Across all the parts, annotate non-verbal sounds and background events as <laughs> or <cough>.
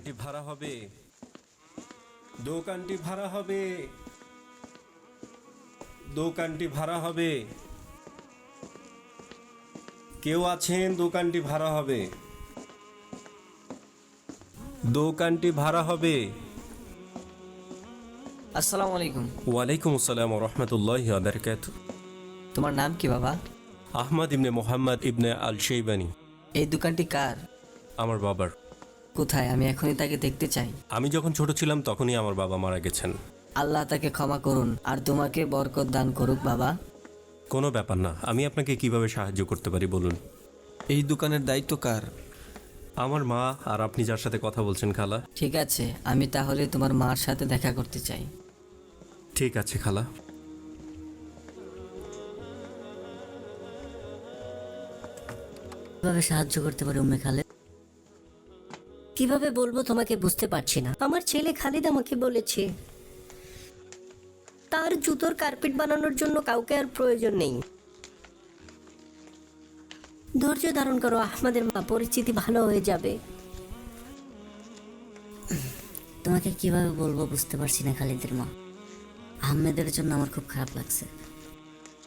দোকানটি ভাড়া হবে। দোকানটি ভাড়া হবে। দোকানটি ভাড়া হবে। কেউ আছেন? দোকানটি ভাড়া হবে। দোকানটি ভাড়া হবে। আসসালামু আলাইকুম। ওয়ালাইকুম আসসালাম রহমতুল্লাহ বারকাত তোমার নাম কি বাবা? আহমদ ইবনে মোহাম্মদ ইবনে আল শেইবানি এই দোকানটি কার? আমার বাবার। কোথায়? আমি এখনই তাকে দেখতে চাই। আমি যখন ছোট ছিলাম তখনই আমার বাবা মারা গেছেন। আল্লাহ তাকে ক্ষমা করুন। আর তোমাকে বরকত দান করুক বাবা। কোনো ব্যাপার না। আমি আপনাকে কীভাবে সাহায্য করতে পারি বলুন? এই দোকানের দায়িত্ব কার? আমার মা আর আপনি যার সাথে কথা বলছেন খালা। ঠিক আছে আমি তাহলে তোমার মার সাথে দেখা করতে চাই। ঠিক আছে খালা। কীভাবে সাহায্য করতে পারি উম্মে খালেদ? কীভাবে বলব তোমাকে বুঝতে পারছি না। আমার ছেলে খালিদ আমাকে বলেছে, তার জুতোর কার্পেট বানানোর জন্য কাউকে আর প্রয়োজন নেই। ধৈর্য ধারণ করো, আহমদের মা, পরিস্থিতি ভালো হয়ে যাবে। তোমাকে কীভাবে বলব বুঝতে পারছি না খালিদের মা। আহমেদের জন্য আমার খুব খারাপ লাগছে।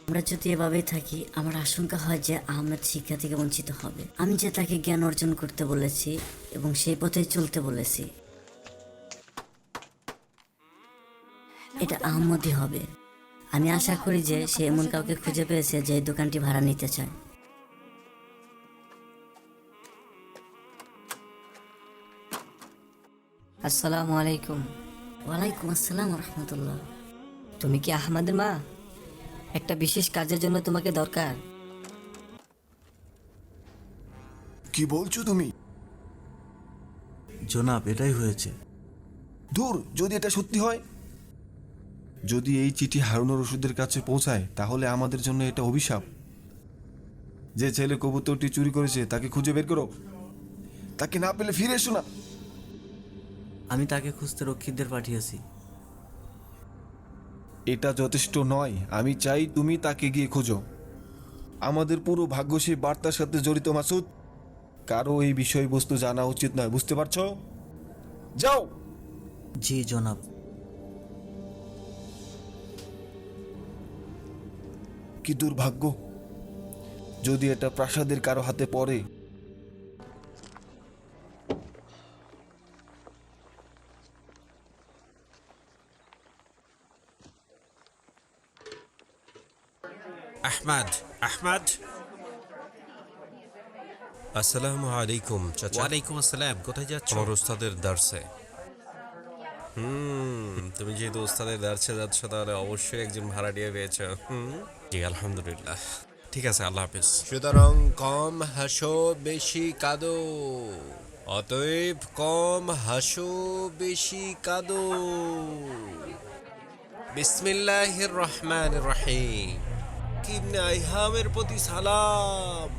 আমরা যদি এভাবেই থাকি আমার আশঙ্কা হয় যে আহমেদ শিক্ষা থেকে বঞ্চিত হবে। আমি যে তাকে জ্ঞান অর্জন করতে বলেছি এবং সেই পথে চলতে বলেছি এটা আহমদই হবে। আমি আশা করি যে সে এমন কাউকে খুঁজে পেয়েছে যে এই দোকানটি ভাড়া নিতে চায়। আসসালামু আলাইকুম। ওয়ালাইকুম আসসালাম রহমতুল্লাহ। তুমি কি আহমদের মা? একটা বিশেষ কাজের জন্য তোমাকে দরকার। কি বলছো তুমি? জনাব এটাই হয়েছে। দূর যদি এটা সত্যি হয়। যদি এই চিঠি হারুনুর রশিদের কাছে পৌঁছায় তাহলে আমাদের জন্য এটা অভিশাপ। যে ছেলে কবুতরটি চুরি করেছে তাকে খুঁজে বের করো। তাকে না পেলে ফিরে এসো না। আমি তাকে খুঁজতে রক্ষীদের পাঠিয়েছি। এটা যথেষ্ট নয়। আমি চাই তুমি তাকে গিয়ে খোঁজো। আমাদের পুরো ভাগ্য সেই বার্তার সাথে জড়িত মাসুদ। কারও এই বিষয়বস্তু জানা উচিত নয় বুঝতে পারছ? যাও! জি জনাব। কি দুর্ভাগ্য। যদি এটা প্রাসাদের কারও হাতে পড়ে আহমদ আহমদ আসসালামু আলাইকুম চাচা ওয়ালাইকুম আসসালাম কোথায় যাচ্ছ? আমার ওস্তাদের দার্সে। হুম তুমি যেহেতু ওস্তাদের দার্সে যাচ্ছ তাহলে অবশ্যই একজন ভাড়াটিয়া পেয়েছ। হুম? জি আলহামদুলিল্লাহ। ঠিক আছে আল্লাহ হাফিজ। সুতরাং কম হাসো বেশি কাঁদো। অতএব কম হাসো বেশি কাঁদো। বিসমিল্লাহির রহমান রহিম। কিবনে আইহামের প্রতি সালাম।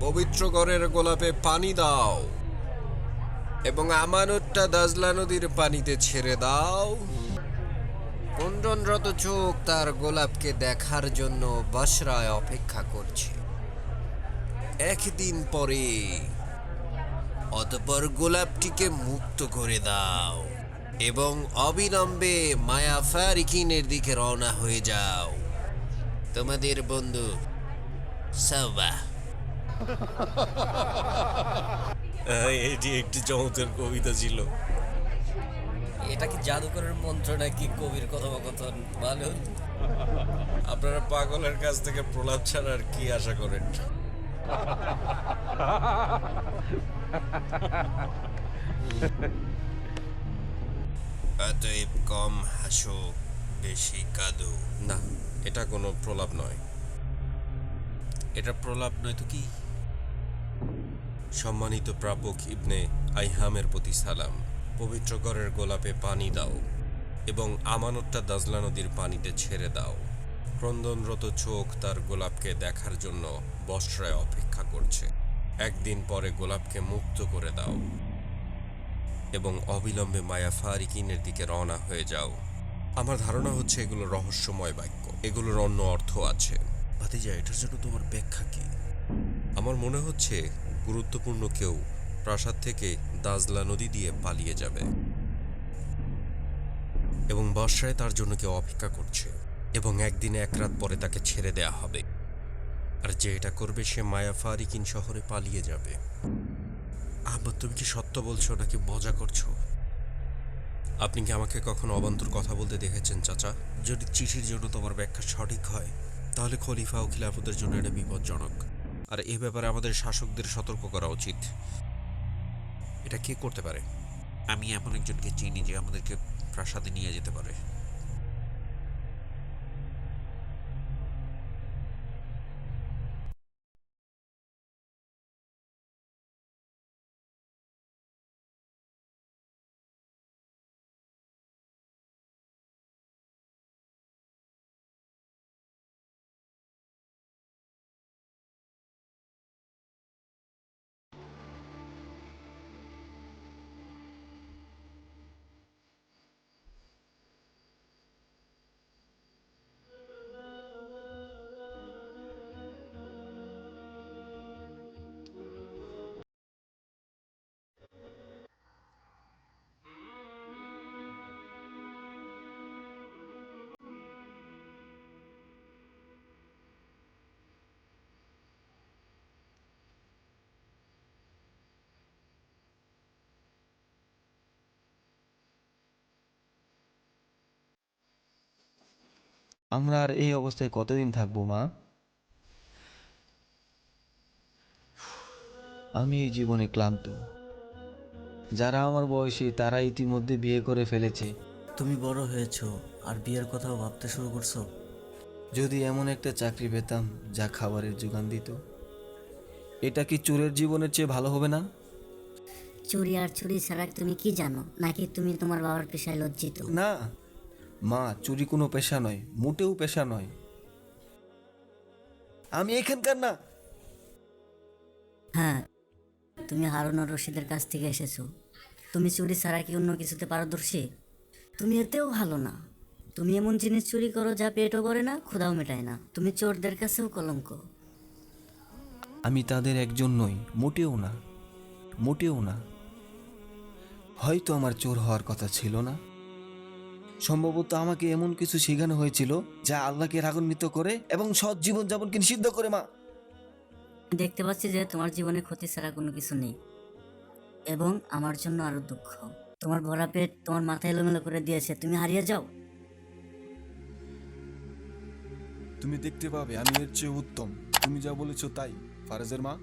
পবিত্র ঘরের গোলাপে পানি দাও এবং আমানতটা দাজলা নদীর পানিতে ছেড়ে দাও। কুণ্ডনরত চোখ তার গোলাপকে দেখার জন্য বসরায় অপেক্ষা করছে। একদিন পরে অতপর গোলাপটিকে মুক্ত করে দাও এবং অবিলম্বে মায়া ফারিকিনের দিকে রওনা হয়ে যাও। তোমাদের বন্ধু সাবা এটি একটি চমৎকার কবিতা ছিল। এটা কি জাদুকরের মন্ত্র নাকি কবির কথোপকথন ভালো আপনারা পাগলের কাছ থেকে প্রলাপ ছাড়া আর কি আশা করেন? <laughs> অতএব কম হাসো। বেশি কাঁদো। না এটা কোনো প্রলাপ নয়। এটা প্রলাপ নয় তো কি? সম্মানিত প্রাপক ইবনে আইহামের প্রতি সালাম। পবিত্র ঘরের গোলাপে পানি দাও এবং আমানতটা দাজলা নদীর পানিতে ছেড়ে দাও। ক্রন্দনরত চোখ তার গোলাপকে দেখার জন্য বস্ত্রায় অপেক্ষা করছে। একদিন পরে গোলাপকে মুক্ত করে দাও এবং অবিলম্বে মায়া ফারিকিনের দিকে রওনা হয়ে যাও। আমার ধারণা হচ্ছে এগুলো রহস্যময় বাক্য। এগুলোর অন্য অর্থ আছে। ভাতিজা এটার জন্য তোমার ব্যাখ্যা কি? আমার মনে হচ্ছে গুরুত্বপূর্ণ কেউ প্রাসাদ থেকে দাজলা নদী দিয়ে পালিয়ে যাবে। এবং বর্ষায় তার জন্য কেউ অপেক্ষা করছে। এবং একদিনে এক রাত পরে তাকে ছেড়ে দেয়া হবে। আর যে এটা করবে সে মায়া ফারিকিন শহরে পালিয়ে যাবে। আহমদ তুমি কি সত্য বলছো নাকি মজা করছ? আপনি কি আমাকে কখনো অবান্তর কথা বলতে দেখেছেন, চাচা? যদি চিঠির জন্য তোমার ব্যাখ্যা সঠিক হয়, তাহলে খলিফা ও খিলাফতের জন্য এটা বিপজ্জনক। আর এ ব্যাপারে আমাদের শাসকদের সতর্ক করা উচিত। এটা কে করতে পারে? আমি এমন একজনকে চিনি যে আমাদেরকে প্রাসাদে নিয়ে যেতে পারে। আমরা আর এই অবস্থায় কতদিন থাকব মা? আমি এই জীবনে ক্লান্ত। যারা আমার বয়সী তারা ইতিমধ্যে বিয়ে করে ফেলেছে। তুমি বড় হয়েছো আর বিয়ের কথাও ভাবতে শুরু করছ। যদি এমন একটা চাকরি পেতাম যা খাবারের যোগান দিত এটা কি চোরের জীবনের চেয়ে ভালো হবে না? চুরি আর চুরি ছাড়া তুমি কি জানো? নাকি তুমি তোমার বাবার পেশায় লজ্জিত? না মা চুরি কোনো পেশা নয় মোটেও পেশা নয়। আমি এখানকার না। হ্যাঁ তুমি হারুন আর রশিদের কাছ থেকে এসেছ। তুমি চুরি ছাড়া কি অন্য কিছুতে পারদর্শী? তুমি এতেও ভালো না। তুমি এমন জিনিস চুরি করো যা পেটও করে না ক্ষুধাও মেটায় না। তুমি চোরদের কাছেও কলঙ্ক। আমি তাদের একজন নই মোটেও না। মোটেও না। হয়তো আমার চোর হওয়ার কথা ছিল না। সম্ভবত আমাকে এমন কিছু শেখানো হয়েছিল যা আল্লাহকে রাগান্বিত করে এবং সৎ জীবন জীবনযাপনকে নিষিদ্ধ করে মা। দেখতে পাচ্ছি যে তোমার জীবনে ক্ষতি ছাড়া কোনো কিছু নেই এবং আমার জন্য আরও দুঃখ। তোমার ভরা পেট তোমার মাথা এলোমেলো করে দিয়েছে। তুমি হারিয়ে যাও। তুমি দেখতে পাবে আমি এর চেয়ে উত্তম। তুমি যা বলেছ তাই। ফারাজের মা